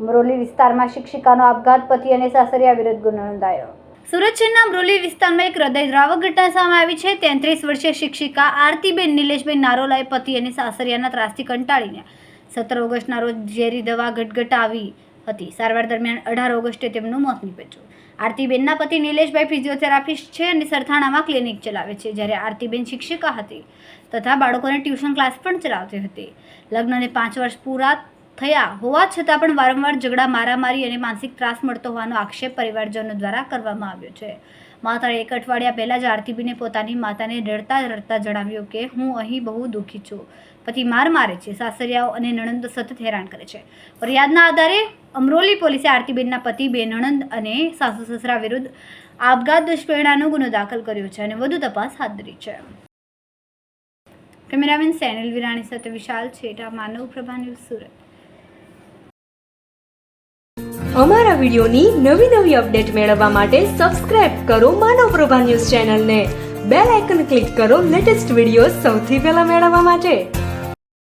અમરોલી વિસ્તારમાં શિક્ષિકાનો આપઘાત, પતિ અને સાસરિયા વિરુદ્ધ ગુનો નોંધાયો. સુરત શહેરના અમરોલી વિસ્તારમાં એક હૃદયદ્રાવક ઘટના સામે આવી છે. તેત્રીસ વર્ષીય શિક્ષિકા આરતીબેન નિલેશબેન નારોલાએ પતિ અને સાસરિયાના ત્રાસથી કંટાળીને સત્તર ઓગસ્ટના રોજ ઝેરી દવા ગટગટ આવી હતી. સારવાર દરમિયાન અઢાર ઓગસ્ટે તેમનું મોત નીપજ્યું. આરતીબેનના પતિ નિલેશભાઈ ફિઝિયોથેરાપિસ્ટ છે અને સરથાણામાં ક્લિનિક ચલાવે છે, જ્યારે આરતીબેન શિક્ષિકા હતી તથા બાળકોને ટ્યુશન ક્લાસ પણ ચલાવતી હતી. લગ્નને પાંચ વર્ષ પૂરા થયા હોવા છતાં પણ વારંવાર ઝઘડા, મારામારી અને માનસિક ત્રાસ મળતો હોવાનો આક્ષેપ પરિવારજનો દ્વારા કરવામાં આવ્યો છે. માત્ર એક અઠવાડિયા પહેલાં જ આરતીબીને પોતાની માતાને રડતા રડતા જણાવ્યું કે, હું અહીં બહુ દુઃખી છું. પતિ માર મારે છે, સાસરિયાઓ અને નણંદ સતત હેરાન કરે છે. ફરિયાદના આધારે અમરોલી પોલીસે આરતીબેનના પતિ બે નણંદ અને સાસુ સસરા વિરુદ્ધ આપઘાત દુષ્પ્રેરણાનો ગુનો દાખલ કર્યો છે અને વધુ તપાસ હાથ ધરી છે. કેમેરામેન સેનલ વિરાણી સાથે વિશાલ છેટા, માનવ પ્રભા ન્યૂઝ સુરત. અમારા વિડિયોની નવી નવી અપડેટ મેળવવા માટે સબસ્ક્રાઇબ કરો માનવ પ્રભા ન્યૂઝ ચેનલને. બેલ આઇકન ક્લિક કરો લેટેસ્ટ વીડિયો સૌથી પહેલા મેળવવા માટે.